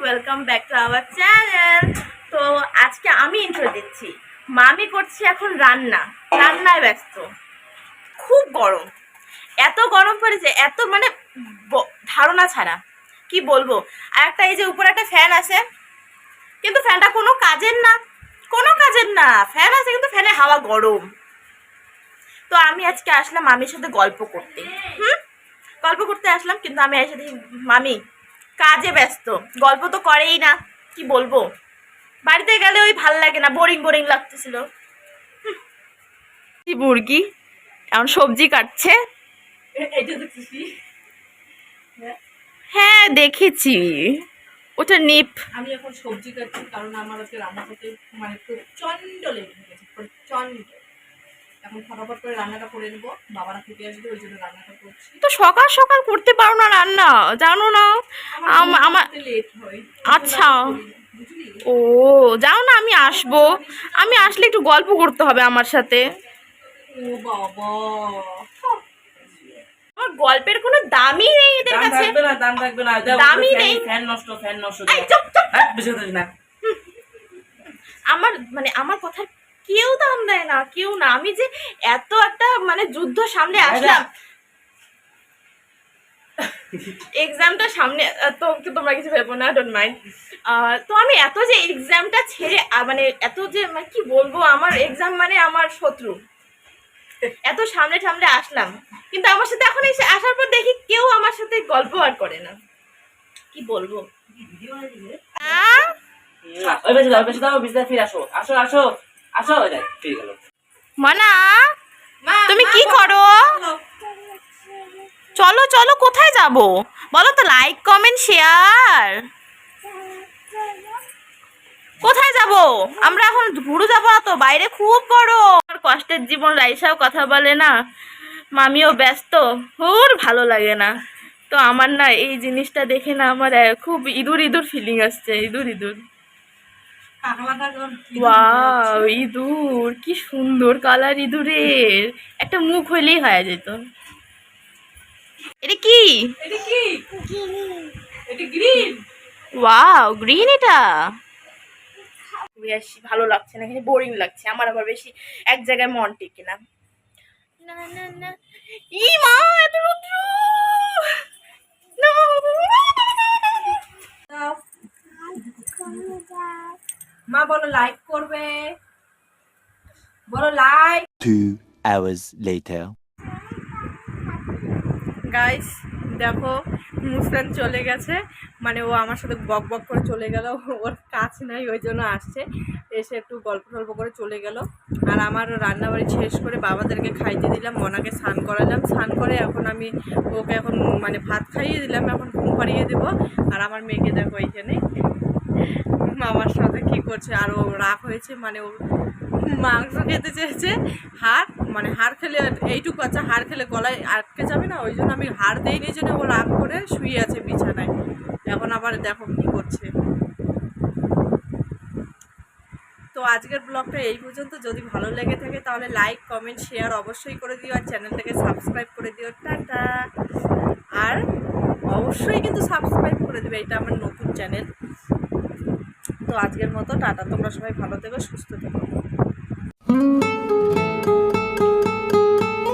Welcome back to our channel তো আজকে আমি ইন্ট্রো দিচ্ছি। মামি করছে এখন রান্না। রান্নায় ব্যস্ত। খুব গরম। এত গরম পড়েছে, এত মানে ধারণা ছাড়া। কি বলব? আর একটা এই যে উপরে একটা ফ্যান আছে। কিন্তু ফ্যানটা কোনো কাজের না। কোনো কাজের না। ফ্যান আছে, কিন্তু ফ্যানে হাওয়া গরম। তো আমি আজকে আসলাম মামির সাথে গল্প করতে। হুম? গল্প করতে আসলাম, কিন্তু আমি এসে দেখি মামি কাজে ব্যস্ত। গল্প তো করেই না কি বলব? বাড়িতে গেলে ওই ভালো লাগে না বোরিং বোরিং লাগতেছিল। মুরগি? এখন সবজি কাটছে? হ্যাঁ দেখেছি। ওটা নিপ। আমি এখন সবজি কাটছি কারণ আমার আজকে রান্না করতে মানে প্রচণ্ড হয়ে গেছে প্রচণ্ড এখন ফটাফট করে রান্নাটা করে নেব। বাবারা থেকে আসবে ওই জন্য রান্নাটা করছি। তো সকাল সকাল করতে পারো না রান্না জানো না? আমার লেট হয়। আচ্ছা। ও যাও না আমি আসব। আমি আসলে একটু গল্প করতে হবে আমার সাথে। ও বাবা। আমার গল্পের কোনো দামই নেই এদের কাছে। থাকবে না দাম থাকবে না। দামই নেই। ফ্যান নষ্ট ফ্যান নষ্ট এই, চুপ, চুপ। হ্যাঁ না। আমার মানে আমার কথা কেউ দাম দেয় না কেউ না। আমি যে এত একটা মানে যুদ্ধ সামনে আসলাম। এক্সামটা সামনে তো তোমরা কিছু ভেবো না ডোন্ট মাইন্ড তো আমি এত যে এক্সামটা ছেড়ে মানে এত যে মানে কি বলব আমার এক্সাম মানে আমার শত্রু। এত সামনে সামনে আসলাম। কিন্তু আমার সাথে এখন এসে আসার পর দেখি কেউ আমার সাথে গল্প আর করে না। কি বলব? আসো আসো। আসো দেখ ফিরে গেল মানা তুমি কি। করো? চলো। চলো কোথায় যাব? বলো তো লাইক কমেন্ট শেয়ার কোথায় যাব? আমরা এখন ঘুরে যাব তো বাইরে খুব গরম। কষ্টের জীবন রাইসাও কথা বলে না। মামিও ব্যস্ত। হুর ভালো লাগে না। তো আমার না এই জিনিসটা দেখে না আমার খুব ইঁদুর ইঁদুর ফিলিং আসছে ইঁদুর ইঁদুর ওয়াও ইঁদুর কি সুন্দর কালার ইঁদুরের। একটা মুখ হইলেই হয়ে যেত। এটা কি? ওয়াও গ্রিন এটা। বেশি ভালো লাগছে না এখানে বোরিং লাগছে। আমার আবার বেশি এক জায়গায় মন টিকে না। না না না। ই মা এত মা বলো লাইক করবে। বলো like Two hours later. Guys দেখো মুসকান চলে গেছে। মানে ও আমার সাথে বক বক করে চলে গেল। ওর কাজ নাই ওই জন্য আসছে। এসে একটু গল্প টল্প করে চলে গেল। আর আমার রান্নাবাড়ি শেষ করে বাবাদেরকে খাইতে দিলাম মনাকে স্নান করালাম। স্নান করে এখন আমি ওকে এখন মানে ভাত খাইয়ে দিলাম এখন ঘুম পাড়িয়ে দেবো। আর আমার মেয়েকে দেখো এইখানে। মামার সাথে কি করছে? আর ও রাগ হয়েছে মানে ও মাংস খেতে চেয়েছে, হাড় মানে হাড় খেলে এইটুকু আছে, হাড় খেলে গলায় আটকে যাবে না, ওই জন্য আমি হাড় দেইনি জন্য ও রাগ করে শুয়ে আছে বিছানায়। এখন আবার দেখো কি করছে। তো আজকের ব্লগটা এই পর্যন্ত। যদি ভালো লেগে থাকে তাহলে লাইক কমেন্ট শেয়ার অবশ্যই করে দিও আর চ্যানেলটাকে সাবস্ক্রাইব করে দিও। টাটা। আর অবশ্যই কিন্তু সাবস্ক্রাইব করে দেবে, এটা আমার নতুন চ্যানেল তো আজকের মতো টাটা। তোমরা সবাই ভালো থেকো সুস্থ থেকো।